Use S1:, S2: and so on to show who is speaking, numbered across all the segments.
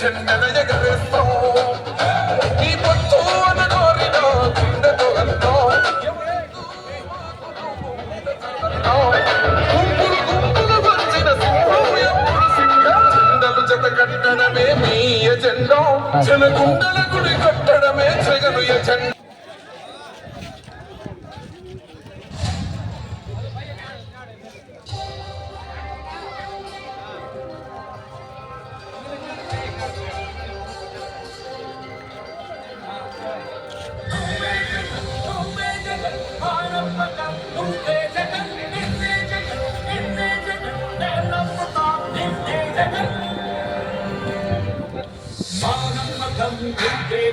S1: YCP జెండన ఎగరేస్తాం నీ పొత్తు గుండెతో గుంపులు గుంపులు వచ్చిన సింహం ఎప్పుడు సింహం జత కట్టడమే మీ ఎజెండా జన గుండెల గుడి కట్టడమే జగను ఎజెండా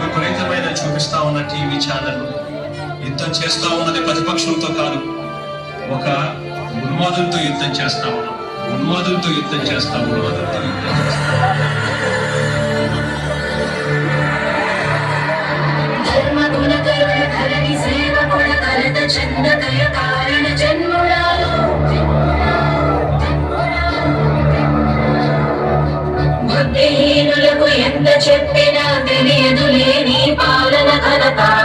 S2: విపరీతమైన చూపిస్తా ఉన్న టీవీ ఛానల్. యుద్ధం చేస్తా ఉన్నది ప్రతిపక్షంతో కాదు. ఒక ఉన్మాదంతో యుద్ధం చేస్తా ఉన్నాం. ఉన్మాదంతో యుద్ధం చేస్తాం ఉన్మాదంతో యుద్ధం చేస్తాం
S3: Let it
S4: die.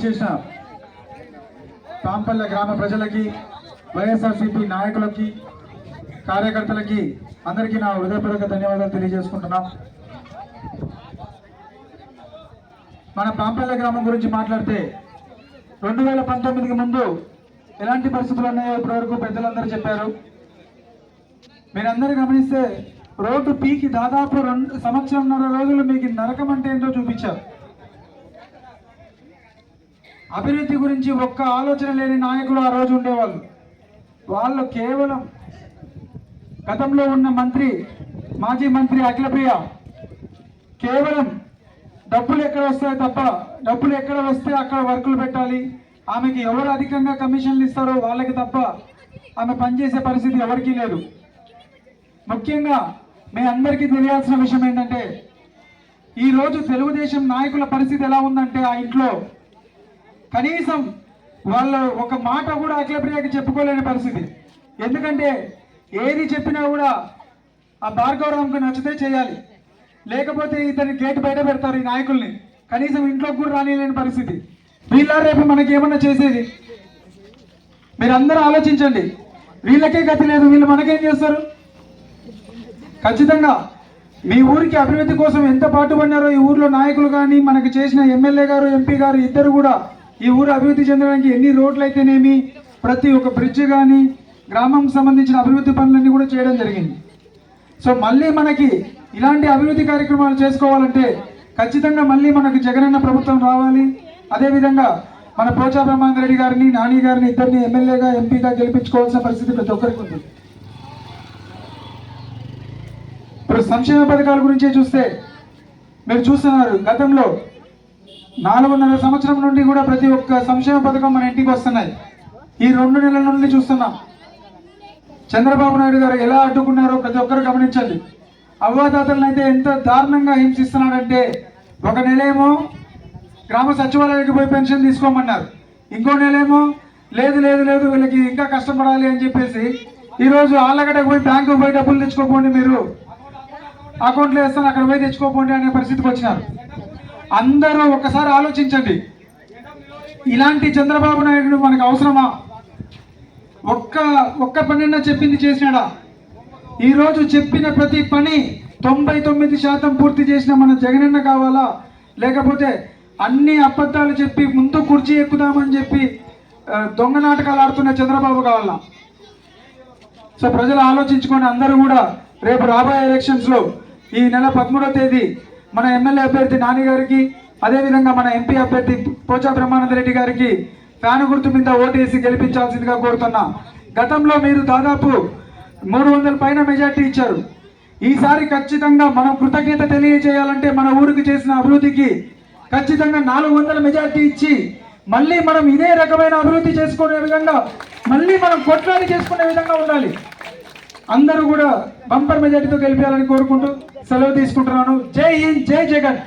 S4: వచ్చేసిన పాంపల్లె గ్రామ ప్రజలకి వైఎస్ఆర్సీపీ నాయకులకి కార్యకర్తలకి అందరికీ నా హృదయపూర్వక ధన్యవాదాలు తెలియజేసుకుంటున్నాం. మన పాంపల్లె గ్రామం గురించి మాట్లాడితే రెండు వేల పంతొమ్మిదికి ముందు ఎలాంటి పరిస్థితులు ఉన్నాయో ఇప్పటివరకు పెద్దలందరూ చెప్పారు. మీరందరూ గమనిస్తే రోడ్డు పీకి దాదాపు రెండు సంవత్సరంన్నర రోజులు మీకు నరకం అంటే ఏంటో చూపించారు. అభివృద్ధి గురించి ఒక్క ఆలోచన లేని నాయకులు ఆ రోజు ఉండేవాళ్ళు. వాళ్ళు కేవలం గతంలో ఉన్న మంత్రి మాజీ మంత్రి అఖిలప్రియ కేవలం డబ్బులు ఎక్కడ వస్తాయి తప్ప డబ్బులు ఎక్కడ వస్తే అక్కడ వర్కులు పెట్టాలి ఆమెకి ఎవరు అధికంగా కమిషన్లు ఇస్తారో వాళ్ళకి తప్ప ఆమె పనిచేసే పరిస్థితి ఎవరికీ లేదు. ముఖ్యంగా మీ అందరికీ తెలియాల్సిన విషయం ఏంటంటే ఈరోజు తెలుగుదేశం నాయకుల పరిస్థితి ఎలా ఉందంటే ఆ ఇంట్లో కనీసం వాళ్ళ ఒక మాట కూడా అఖిలప్రియకి చెప్పుకోలేని పరిస్థితి. ఎందుకంటే ఏది చెప్పినా కూడా ఆ భార్గవరావుకి నచ్చితే చేయాలి. లేకపోతే ఇతని గేటు బయట పెడతారు ఈ నాయకుల్ని. కనీసం ఇంట్లోకి కూడా రానిలేని పరిస్థితి. వీళ్ళ రేపు మనకి ఏమన్నా చేసేది? మీరందరూ ఆలోచించండి. వీళ్ళకే గతి లేదు. వీళ్ళు మనకేం చేస్తారు? ఖచ్చితంగా మీ ఊరికి అభివృద్ధి కోసం ఎంత పాటుపడినారో ఈ ఊర్లో నాయకులు కానీ మనకు చేసిన ఎమ్మెల్యే గారు ఎంపీ గారు ఇద్దరు కూడా ఈ ఊరు అభివృద్ధి చెందడానికి ఎన్ని రోడ్లు అయితేనేమి ప్రతి ఒక్క బ్రిడ్జ్ కానీ గ్రామం సంబంధించిన అభివృద్ధి పనులన్నీ కూడా చేయడం జరిగింది. సో మళ్ళీ మనకి ఇలాంటి అభివృద్ధి కార్యక్రమాలు చేసుకోవాలంటే ఖచ్చితంగా మళ్ళీ మనకు జగనన్న ప్రభుత్వం రావాలి. అదేవిధంగా మన పోచా బ్రహ్మాంగ రెడ్డి గారిని నాని గారిని ఇద్దరిని ఎమ్మెల్యేగా ఎంపీగా గెలిపించుకోవాల్సిన పరిస్థితి ప్రతి ఒక్కరికి ఉంది ఇప్పుడు సంక్షేమ పథకాల గురించే చూస్తే మీరు చూస్తున్నారు గతంలో నాలుగున్నర సంవత్సరం నుండి కూడా ప్రతి ఒక్క సంక్షేమ పథకం మన ఇంటికి వస్తున్నాయి. ఈ రెండు నెలల నుండి చూస్తున్నాం. చంద్రబాబు నాయుడు గారు ఎలా అడ్డుకున్నారో ప్రతి ఒక్కరు గమనించండి. అవ్వాదాతలను అయితే ఎంత దారుణంగా హింసిస్తున్నాడంటే ఒక నెలేమో గ్రామ సచివాలయానికి పోయి పెన్షన్ తీసుకోమన్నారు. ఇంకో నెలేమో లేదు లేదు లేదు వీళ్ళకి ఇంకా కష్టపడాలి అని చెప్పేసి ఈరోజు ఆళ్ళగడ్డకు పోయి బ్యాంకుకు పోయి డబ్బులు తెచ్చుకోపోండి మీరు. అకౌంట్లో వేస్తాను అక్కడ పోయి తెచ్చుకోపోండి అనే పరిస్థితికి వచ్చినారు. అందరూ ఒకసారి ఆలోచించండి. ఇలాంటి చంద్రబాబు నాయుడు మనకు అవసరమా? ఒక్క ఒక్క పనిన్న చెప్పింది చేసినాడా? ఈరోజు చెప్పిన ప్రతి పని తొంభై తొమ్మిది శాతం పూర్తి చేసిన మన జగనన్న కావాలా? లేకపోతే అన్ని అబద్ధాలు చెప్పి ముందు కుర్చీ ఎక్కుదామని చెప్పి దొంగ నాటకాలు ఆడుతున్న చంద్రబాబు కావాలా? సో ప్రజలు ఆలోచించుకొని అందరూ కూడా రేపు రాబోయే ఎలక్షన్స్లో ఈ నెల పదమూడో తేదీ మన ఎమ్మెల్యే అభ్యర్థి నాని గారికి అదేవిధంగా మన ఎంపీ అభ్యర్థి పోచా బ్రహ్మానంద రెడ్డి గారికి ఫ్యాన్ గుర్తు మీద ఓటేసి గెలిపించాల్సిందిగా కోరుతున్నా. గతంలో మీరు దాదాపు మూడు వందల పైన మెజార్టీ ఇచ్చారు. ఈసారి ఖచ్చితంగా మనం కృతజ్ఞత తెలియజేయాలంటే మన ఊరికి చేసిన అభివృద్ధికి ఖచ్చితంగా నాలుగు వందల మెజార్టీ ఇచ్చి మళ్ళీ మనం ఇదే రకమైన అభివృద్ధి చేసుకునే విధంగా మళ్ళీ మనం కొట్లాడి చేసుకునే విధంగా ఉండాలి. అందరూ కూడా బంపర్ మెజార్టీతో గెలిపించాలని కోరుకుంటూ సెలవు తీసుకుంటున్నాను. జై హింద్ జై జగన్.